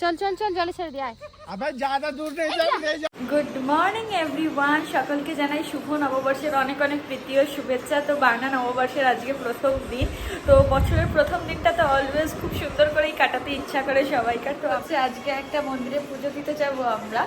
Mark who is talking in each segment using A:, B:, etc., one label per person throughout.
A: চল চল চল, জলে ছেড়ে দিয়ে
B: গুড মর্নিং এভরিওয়ান সকলকে জানাই শুভ নববর্ষের অনেক অনেক প্রীতি ও শুভেচ্ছা। তো বাংলা নববর্ষের আজকে প্রথম দিন। তো বছরের প্রথম দিনটা তো অলওয়েজ খুব সুন্দর করেই কাটাতে ইচ্ছা করে সবাইকার তো আছে আজকে একটা মন্দিরে পুজো দিতে যাব আমরা।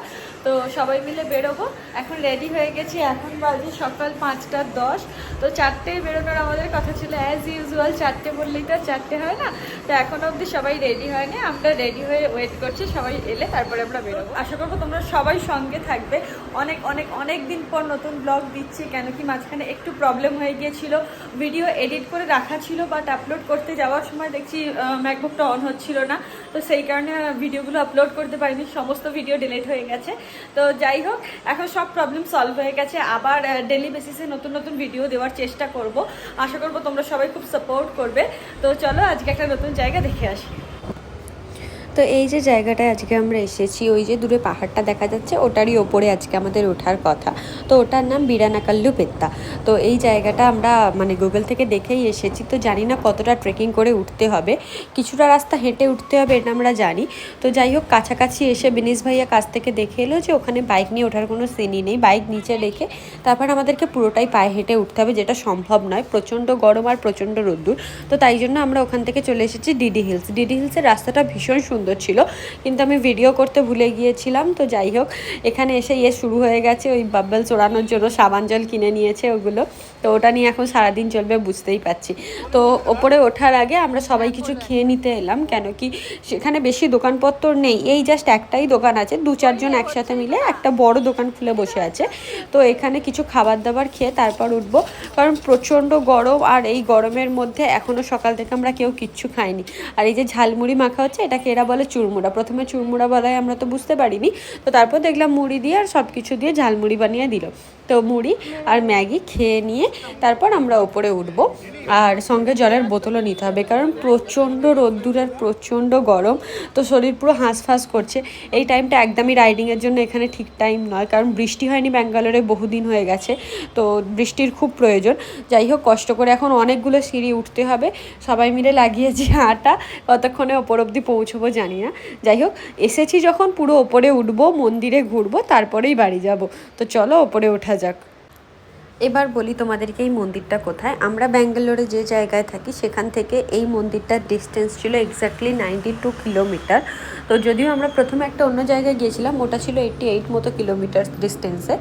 B: তো সবাই মিলে বেরোবো। এখন রেডি হয়ে গেছি। এখন বাজে সকাল পাঁচটা দশ। তো চারটে বেরোনোর আমাদের কথা ছিল অ্যাজ ইউজুয়াল চারটে বললেই তো চারটে হয় না। তো এখন অবধি সবাই রেডি হয়নি। আমরা রেডি হয়ে ওয়েট করছি। সবাই এলে তারপরে আমরা বেরোবো। আশা করব তোমরা সবাই সঙ্গে থাকবে। অনেক অনেক অনেক দিন পর নতুন ব্লগ দিচ্ছি। কেন কি মাঝখানে একটু প্রবলেম হয়ে গিয়েছিল। ভিডিও এডিট করে রাখা ছিল বাট আপলোড করতে যাওয়ার সময় দেখছি ম্যাকবুকটা অন হচ্ছিল না। তো সেই কারণে ভিডিওগুলো আপলোড করতে পারিনি, সমস্ত ভিডিও ডিলিট হয়ে গেছে। তো যাই হোক, এখন সব প্রবলেম সলভ হয়ে গেছে। আবার ডেলি বেসিসে নতুন নতুন ভিডিও দেওয়ার চেষ্টা করব। আশা করব তোমরা সবাই খুব সাপোর্ট করবে। তো চলো, আজকে একটা নতুন জায়গা দেখে আসি।
C: তো এই যে জায়গাটায় আজকে আমরা এসেছি, ওই যে দূরে পাহাড়টা দেখা যাচ্ছে, ওটারই ওপরে আজকে আমাদের ওঠার কথা। তো ওটার নাম বিরানাকাল্লু পেত্তা। তো এই জায়গাটা আমরা মানে গুগল থেকে দেখেই এসেছি, তো জানি না কতটা ট্রেকিং করে উঠতে হবে। কিছুটা রাস্তা হেঁটে উঠতে হবে এটা আমরা জানি। তো যাই হোক, কাছাকাছি এসে বিনিস ভাইয়া কাছ থেকে দেখে এলো যে ওখানে বাইক নিয়ে ওঠার কোনো সিনই নেই। বাইক নিচে রেখে তারপর আমাদেরকে পুরোটাই পায়ে হেঁটে উঠতে হবে, যেটা সম্ভব নয়। প্রচণ্ড গরম আর প্রচণ্ড রোদ্দুর। তো তাই জন্য আমরা ওখান থেকে চলে এসেছি ডিডি হিলস ডিডি হিলসের রাস্তাটা ভীষণ সুন্দর। ছিল। কিন্তু আমি ভিডিও করতে ভুলে গিয়েছিলাম, তো যাই হোক, এখানে এসে ইয়ে শুরু হয়ে গেছে, ওই বাব্বেল চড়ানোর জন্য সাবান জল কিনে নিয়েছে ওগুলো। তো ওটা নিয়ে এখন সারাদিন চলবে, বুঝতেই পারছি। তো ওপরে ওঠার আগে আমরা সবাই কিছু খেয়ে নিতে এলাম, কেন কি সেখানে বেশি দোকানপত্র নেই। এই জাস্ট একটাই দোকান আছে, দু চারজন একসাথে মিলে একটা বড় দোকান খুলে বসে আছে। তো এখানে কিছু খাবার দাবার খেয়ে তারপর উঠবো, কারণ প্রচণ্ড গরম আর এই গরমের মধ্যে এখনও সকাল থেকে আমরা কেউ কিচ্ছু খাইনি। আর এই যে ঝালমুড়ি মাখা হচ্ছে, এটাকে এরা বলে চুরমুড়া। প্রথমে চুরমুড়া বলায় আমরা তো বুঝতে পারিনি। তো তারপর দেখলাম মুড়ি দিয়ে আর সব কিছু দিয়ে ঝালমুড়ি বানিয়ে দিল। তো মুড়ি আর ম্যাগি খেয়ে নিয়ে তারপর আমরা ওপরে উঠবো। আর সঙ্গে জলের বোতলও নিতে হবে, কারণ প্রচণ্ড রোদ্দুর আর প্রচণ্ড গরম, তো শরীর পুরো হাঁসফাঁস করছে। এই টাইমটা একদমই রাইডিংয়ের জন্য এখানে ঠিক টাইম নয়, কারণ বৃষ্টি হয়নি ব্যাঙ্গালোরে, বহুদিন হয়ে গেছে। তো বৃষ্টির খুব প্রয়োজন। যাই হোক, কষ্ট করে এখন অনেকগুলো সিঁড়ি উঠতে হবে। সবাই মিলে লাগিয়েছি আটা কতক্ষণে ওপর অবধি পৌঁছবো জানি না। যাই হোক, এসেছি যখন পুরো ওপরে উঠবো, মন্দিরে ঘুরবো, তারপরেই বাড়ি যাব। তো চলো ওপরে ওঠা যাক। এবার বলি তোমাদেরকে এই মন্দিরটা কোথায়। আমরা ব্যাঙ্গালোরে যে জায়গায় থাকি, সেখান থেকে এই মন্দিরটার ডিস্টেন্স ছিল এক্স্যাক্টলি নাইনটি টু কিলোমিটার তো যদিও আমরা প্রথমে একটা অন্য জায়গায় গিয়েছিলাম, ওটা ছিল এইটটি এইট মতো কিলোমিটার ডিস্টেন্সে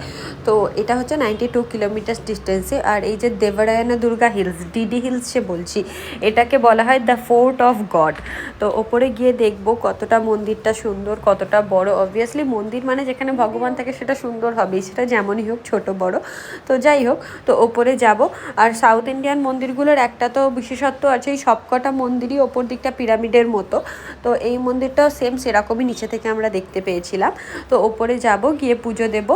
C: তো এটা হচ্ছে নাইনটি টু কিলোমিটার ডিস্টেন্সে আর এই যে দেবরায়না দুর্গা হিলস ডিডি হিলস সে বলছি, এটাকে বলা হয় দ্য ফোর্ট অফ গড তো ওপরে গিয়ে দেখব কতটা মন্দিরটা সুন্দর, কতটা বড়। অবভিয়াসলি মন্দির মানে যেখানে ভগবান থাকে সেটা সুন্দর হবেই, সেটা যেমনই হোক ছোট বড়। তো যাই হোক, তো ওপরে যাব। আর সাউথ ইন্ডিয়ান মন্দিরগুলোর একটা তো বিশেষত্ব আছে, এই সবকটা মন্দিরই ওপর দিকটা পিরামিডের মতো। তো এই মন্দিরটাও সেম সেরকমই নিচে থেকে আমরা দেখতে পেয়েছিলাম। তো ওপরে যাব, গিয়ে পুজো দেব।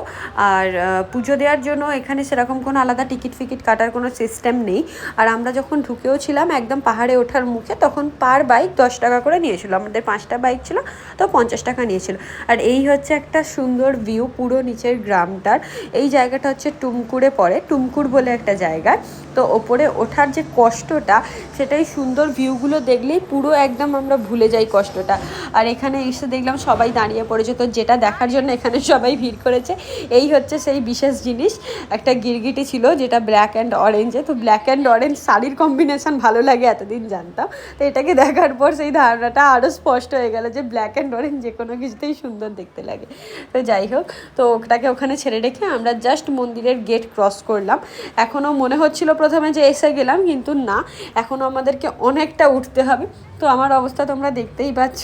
C: আর পুজো দেওয়ার জন্য এখানে সেরকম কোনো আলাদা টিকিট ফিকিট কাটার কোনো সিস্টেম নেই। আর আমরা যখন ঢুকেও ছিলাম একদম পাহাড়ে ওঠার মুখে, তখন পার বাইক দশ টাকা করে নিয়েছিল। আমাদের পাঁচটা বাইক ছিল, তো পঞ্চাশ টাকা নিয়েছিল। আর এই হচ্ছে একটা সুন্দর ভিউ পুরো নিচের গ্রামটার। এই জায়গাটা হচ্ছে টুমকুরে পড়ে। টুমকুর বলে একটা জায়গা। তো ওপরে ওঠার যে কষ্টটা, সেটাই সুন্দর ভিউগুলো দেখলেই পুরো একদম আমরা ভুলে যাই কষ্টটা। আর এখানে এসে দেখলাম সবাই দাঁড়িয়ে পড়েছে। তো যেটা দেখার জন্য এখানে সবাই ভিড় করেছে। এই হচ্ছে সেই বিশেষ জিনিস। একটা গিরগিটি ছিল যেটা ব্ল্যাক অ্যান্ড অরেঞ্জে তো ব্ল্যাক অ্যান্ড অরেঞ্জ শাড়ির কম্বিনেশন ভালো লাগে এতদিন জানতাম। তো এটাকে দেখার পর সেই ধারণাটা আরও স্পষ্ট হয়ে গেল যে ব্ল্যাক অ্যান্ড অরেঞ্জ যে কোনো কিছুতেই সুন্দর দেখতে লাগে। তো যাই হোক, তো ওটাকে ওখানে ছেড়ে রেখে আমরা জাস্ট মন্দিরের গেট ক্রস করলাম। এখনও মনে হচ্ছিল প্রথমে যে এসে গেলাম, কিন্তু না এখনও আমাদেরকে অনেকটা উঠতে হবে। তো আমার অবস্থা তোমরা দেখতেই পাচ্ছ,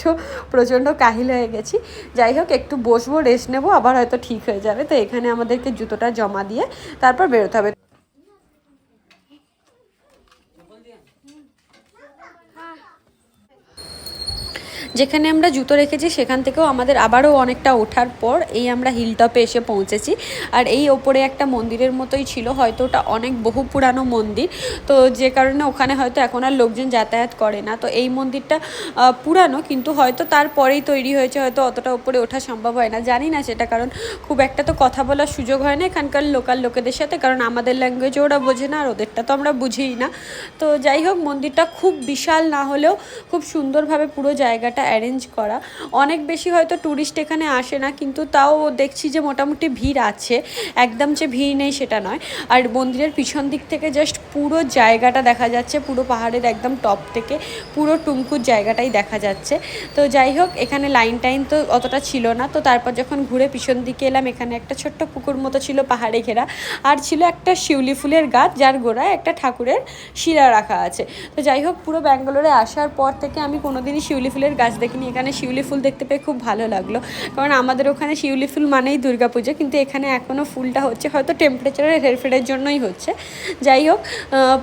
C: প্রচণ্ড কাহিল হয়ে গেছি। যাই হোক, একটু বসবো রেস্ট নেব, আবার হয়তো ঠিক হয়ে যাবে। তো এখানে আমাদেরকে জুতোটা জমা দিয়ে তারপর বেরোতে হবে। যেখানে আমরা জুতো রেখেছি, সেখান থেকেও আমাদের আবারও অনেকটা ওঠার পর এই আমরা হিল টপে এসে পৌঁছেছি। আর এই ওপরে একটা মন্দিরের মতোই ছিল, হয়তো ওটা অনেক বহু পুরানো মন্দির। তো যে কারণে ওখানে হয়তো এখন আর লোকজন যাতায়াত করে না। তো এই মন্দিরটা পুরানো, কিন্তু হয়তো তারপরেই তৈরি হয়েছে, হয়তো অতটা ওপরে ওঠা সম্ভব হয় না। জানি না সেটা, কারণ খুব একটা তো কথা বলার সুযোগ হয় না এখানকার লোকাল লোকেদের সাথে, কারণ আমাদের ল্যাঙ্গুয়েজও ওরা বোঝে না, আর ওদেরটা তো আমরা বুঝিই না। তো যাই হোক, মন্দিরটা খুব বিশাল না হলেও খুব সুন্দরভাবে পুরো জায়গাটা অ্যারেঞ্জ করা। অনেক বেশি হয়তো ট্যুরিস্ট এখানে আসে না, কিন্তু তাও দেখছি যে মোটামুটি ভিড় আছে। একদম যে ভিড় নেই সেটা নয়। আর মন্দিরের পিছন দিক থেকে জাস্ট পুরো জায়গাটা দেখা যাচ্ছে, পুরো পাহাড়ের একদম টপ থেকে পুরো টুমকুর জায়গাটাই দেখা যাচ্ছে। তো যাই হোক, এখানে লাইন টাইন তো অতটা ছিল না। তো তারপর যখন ঘুরে পিছন দিকে এলাম, এখানে একটা ছোট্ট পুকুর মতো ছিল পাহাড়ে ঘেরা। আর ছিল একটা শিউলি ফুলের গাছ, যার গোড়ায় একটা ঠাকুরের শিলা রাখা আছে। তো যাই হোক, পুরো ব্যাঙ্গালোরে আসার পর থেকে আমি কোনোদিনই শিউলি ফুলের গাছ দেখিনি, এখানে শিউলি ফুল দেখতে পেয়ে খুব ভালো লাগল। কারণ আমাদের ওখানে শিউলি ফুল মানেই দুর্গাপুজো, কিন্তু এখানে এখনও ফুলটা হচ্ছে, হয়তো টেম্পারেচারের হেরফেরের জন্যই হচ্ছে। যাই হোক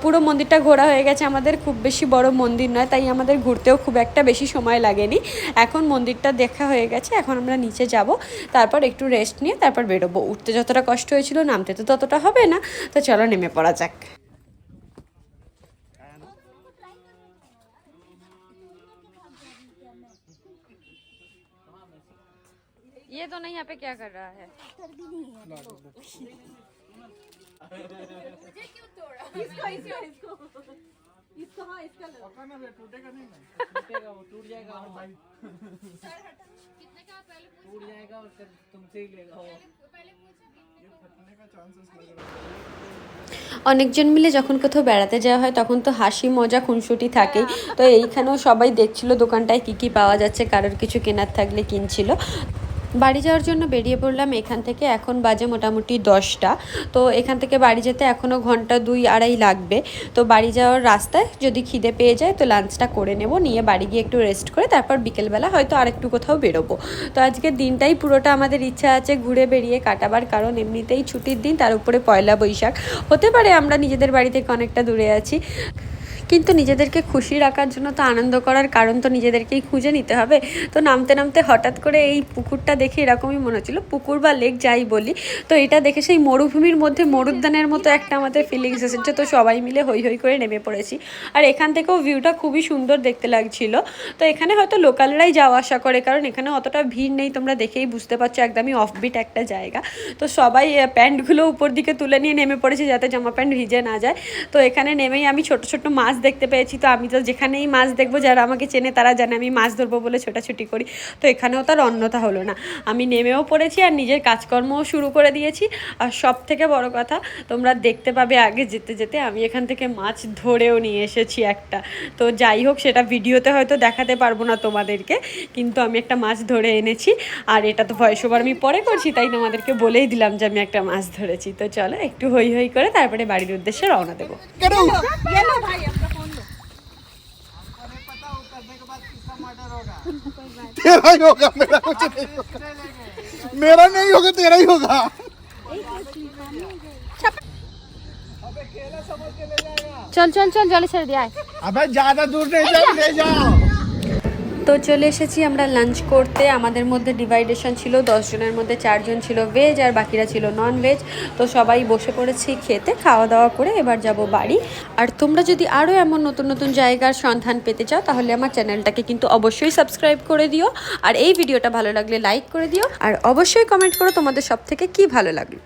C: পুরো মন্দিরটা ঘোরা হয়ে গেছে। আমাদের খুব বেশি বড় মন্দির নয়, তাই আমাদের ঘুরতেও খুব একটা বেশি সময় লাগেনি। এখন মন্দিরটা দেখা হয়ে গেছে, এখন আমরা নিচে যাব, তারপর একটু রেস্ট নিয়ে তারপর বেরোবো। উঠতে যতটা কষ্ট হয়েছিল, নামতে তো ততটা হবে না। তো চলো নেমে পড়া যাক। ये तो नहीं यहाँ पे क्या कर रहा है
D: टूटेगा वो टूट जाएगा और भाई टूट जाएगा और फिर तुमसे ही लेगा वो ये फटने का चांसेस लग रहा है
C: অনেকজন মিলে যখন কোথাও বেড়াতে যাওয়া হয় তখন তো হাসি মজা খুনসুটি থাকেই তো এইখানেও সবাই দেখছিল দোকানটায় কি কি পাওয়া যাচ্ছে কারোর কিছু কেনার থাকলে কিনছিল বাড়ি যাওয়ার জন্য বেরিয়ে পড়লাম এখান থেকে। এখন বাজে মোটামুটি দশটা। তো এখান থেকে বাড়ি যেতে এখনও ঘণ্টা দুই আড়াই লাগবে। তো বাড়ি যাওয়ার রাস্তায় যদি খিদে পেয়ে যায় তো লাঞ্চটা করে নেব। নিয়ে বাড়ি গিয়ে একটু রেস্ট করে তারপর বিকেলবেলা হয়তো আরেকটু কোথাও বেরোবো। তো আজকের দিনটাই পুরোটা আমাদের ইচ্ছা আছে ঘুরে বেরিয়ে কাটাবার। কারণ এমনিতেই ছুটির দিন, তার উপরে পয়লা বৈশাখ। হতে পারে আমরা নিজেদের বাড়ি থেকে অনেকটা দূরে আছি। কিন্তু নিজেদেরকে খুশি রাখার জন্য তো আনন্দ করার কারণ তো নিজেদেরকেই খুঁজে নিতে হবে। তো নামতে নামতে হঠাৎ করে এই পুকুরটা দেখে এরকমই মনে হচ্ছিল, পুকুর বা লেক যাই বলি, তো এটা দেখে সেই মরুভূমির মধ্যে মরুদ্যানের মতো একটা আমাদের ফিলিংস এসেছে। তো সবাই মিলে হই হই করে নেমে পড়েছি। আর এখান থেকেও ভিউটা খুবই সুন্দর দেখতে লাগছিল। তো এখানে হয়তো লোকালরাই যাওয়া আসা করে, কারণ এখানে অতটা ভিড় নেই, তোমরা দেখেই বুঝতে পারছ, একদমই অফবিট একটা জায়গা। তো সবাই প্যান্টগুলো উপর দিকে তুলে নিয়ে নেমে পড়েছে যাতে জামা প্যান্ট ভিজে না যায়। তো এখানে নেমেই আমি ছোট ছোট মাছ দেখতে পেয়েছি, তো আমি তো যেখানেই মাছ দেখব, যারা আমাকে চেনে তারা জানে আমি মাছ ধরবো বলে ছোটাছুটি করি। তো এখানেও তার অন্যতা হলো না। আমি নেমেও পড়েছি আর নিজের কাজকর্মও শুরু করে দিয়েছি। আর সব থেকে বড় কথা, তোমরা দেখতে পাবে আগে যেতে যেতে আমি এখান থেকে মাছ ধরেও নিয়ে এসেছি একটা। তো যাই হোক, সেটা ভিডিওতে হয়তো দেখাতে পারব না তোমাদেরকে, কিন্তু আমি একটা মাছ ধরে এনেছি। আর এটা তো ভয়েস ওভার আমি পরে করছি, তাই তোমাদেরকে বলেই দিলাম যে আমি একটা মাছ ধরেছি। তো চলো একটু হই হই করে তারপরে বাড়ির উদ্দেশ্যে রওনা দেবো।
D: तेरा ही होगा मेरा कुछ नहीं होगा। मेरा नहीं होगा तेरा ही होगा।
A: चल चल चल जल्दी से दिया
D: अबे ज़्यादा दूर नहीं जा ले जाओ।
C: তো চলে এসেছি আমরা লাঞ্চ করতে। আমাদের মধ্যে ডিভাইডেশন ছিল দশজনের মধ্যে চারজন ছিল ভেজ আর বাকিরা ছিল নন ভেজ তো সবাই বসে পড়েছি খেতে খাওয়া দাওয়া করে এবার যাব বাড়ি। আর তোমরা যদি আরও এমন নতুন নতুন জায়গার সন্ধান পেতে চাও, তাহলে আমার চ্যানেলটাকে কিন্তু অবশ্যই সাবস্ক্রাইব করে দিও। আর এই ভিডিওটা ভালো লাগলে লাইক করে দিও। আর অবশ্যই কমেন্ট করো তোমাদের সব থেকে কী ভালো লাগল।